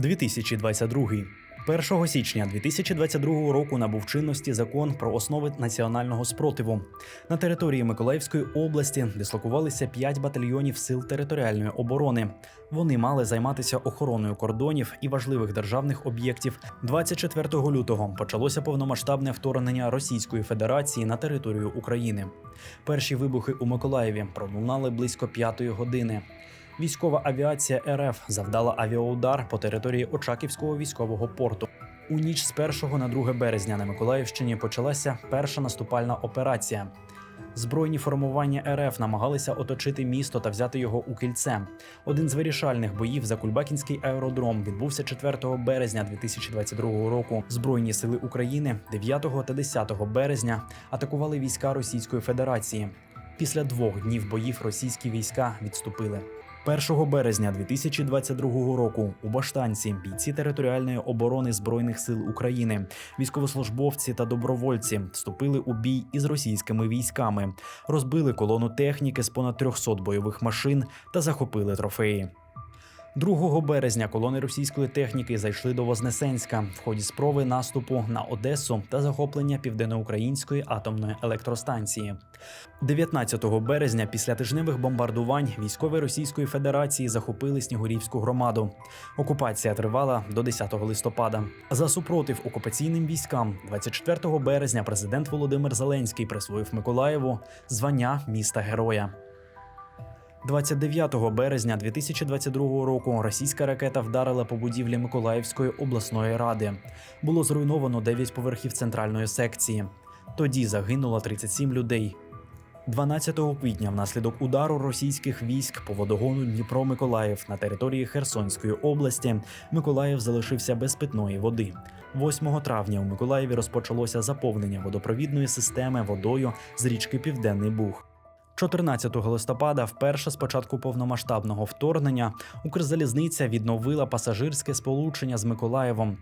2022. 1 січня 2022 року набув чинності закон про основи національного спротиву. На території Миколаївської області дислокувалися 5 батальйонів сил територіальної оборони. Вони мали займатися охороною кордонів і важливих державних об'єктів. 24 лютого почалося повномасштабне вторгнення Російської Федерації на територію України. Перші вибухи у Миколаєві пролунали близько п'ятої години. Військова авіація РФ завдала авіаудар по території Очаківського військового порту. У ніч з 1 на 2 березня на Миколаївщині почалася перша наступальна операція. Збройні формування РФ намагалися оточити місто та взяти його у кільце. Один з вирішальних боїв за Кульбакінський аеродром відбувся 4 березня 2022 року. Збройні сили України 9 та 10 березня атакували війська Російської Федерації. Після двох днів боїв російські війська відступили. 1 березня 2022 року у Баштанці бійці територіальної оборони збройних сил України, військовослужбовці та добровольці вступили у бій із російськими військами, розбили колону техніки з понад 300 бойових машин та захопили трофеї. 2 березня колони російської техніки зайшли до Вознесенська в ході спроби наступу на Одесу та захоплення південноукраїнської атомної електростанції. 19 березня, після тижневих бомбардувань, військові Російської Федерації захопили Снігурівську громаду. Окупація тривала до 10 листопада. За супротив окупаційним військам 24 березня президент Володимир Зеленський присвоїв Миколаєву звання міста героя. 29 березня 2022 року російська ракета вдарила по будівлі Миколаївської обласної ради. Було зруйновано 9 поверхів центральної секції. Тоді загинуло 37 людей. 12 квітня внаслідок удару російських військ по водогону Дніпро-Миколаїв на території Херсонської області Миколаїв залишився без питної води. 8 травня у Миколаєві розпочалося заповнення водопровідної системи водою з річки Південний Буг. 14 листопада, вперше з початку повномасштабного вторгнення, Укрзалізниця відновила пасажирське сполучення з Миколаєвом.